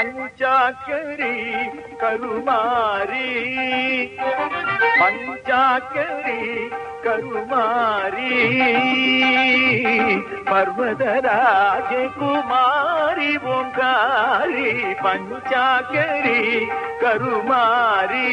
பஞ்சாக்கரி கருமாரி பஞ்சாக்கரி கருமாரி பர்வதராஜ குமாரி ஓங்காரி பஞ்சாக்கரி கருமாரி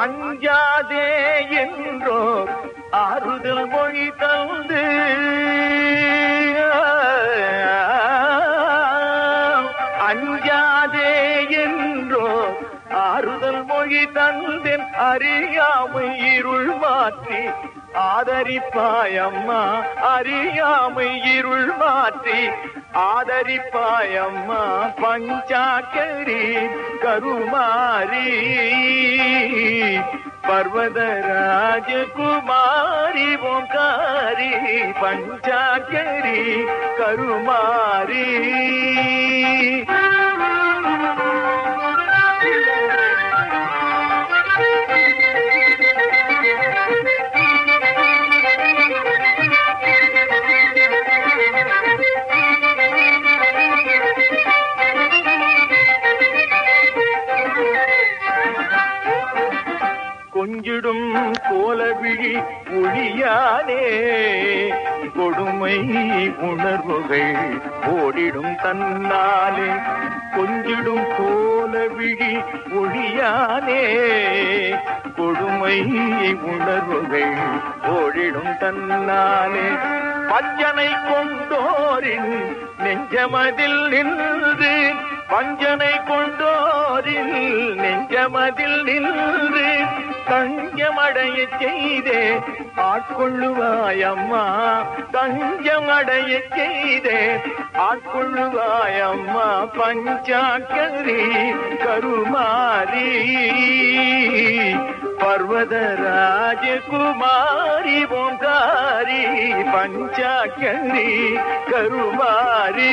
அஞ்சாதே என்றோ ஆறுதல் மொழி தந்து. அஞ்சாதே என்றோ ஆறுதல் மொழி தந்தேன். அறியாமை இருள் மாற்றி ஆதரிப்பாயம்மா அறியாமை இருள் மாற்றி. ஆதரிப்பாயம்மா பஞ்சாக்கரி கருமாரி பர்வதராஜகுமாரி ஓங்காரி பஞ்சாக்கரி கருமாரி கொஞ்சிடும் கோலவிழி ஒளியானே கொடுமை உணர்வுகள் ஓடிடும் தன்னாலே. கொஞ்சிடும் கோலவிழி ஒளியானே கொடுமை உணர்வுகள் ஓடிடும் தன்னாலே. பஞ்சனை கொண்டோரின் நெஞ்சமதில் நின்று. பஞ்சனை கொண்டோரில் நெஞ்சமதில் நின்று. தஞ்சமடைய செய்தே. ஆட்கொள்ளுவாய் அம்மா தஞ்சமடைய செய்தே. ஆட்கொள்ளுவாய் அம்மா பஞ்சாக்கரி கருமாரி பர்வதராஜகுமாரி ஓங்காரி பஞ்சாக்கரி கருமாரி.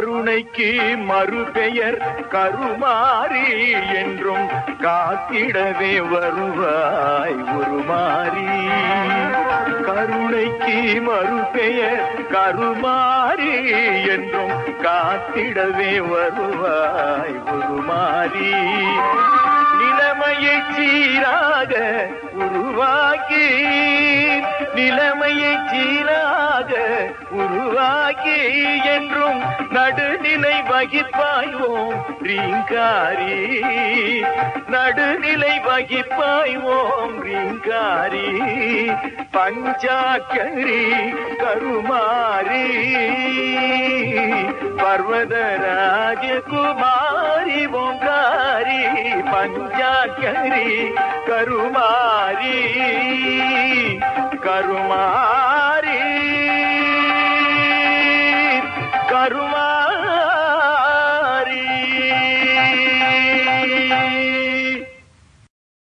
கருணைக்கு மறுபெயர் கருமாரி என்றும் காத்திடவே வருவாய் உருமாறி. கருணைக்கு மறுபெயர் கருமாரி என்றும் காத்திடவே வருவாய் உருமாறி. நிலைமையை சீராக உருவாக்கி நிலைமையை சீராக உருவாக்கி என்றும் நடுநிலை வகிப்பாய்வோம். ரீங்காரி நடுநிலை வகிப்பாய்வோம். ரீங்காரி பஞ்சாக்கரி கருமாரி. பர்வதராஜ குமாரி ஓங்காரி பஞ்சாக்கரி கருமாரி. கருமாரி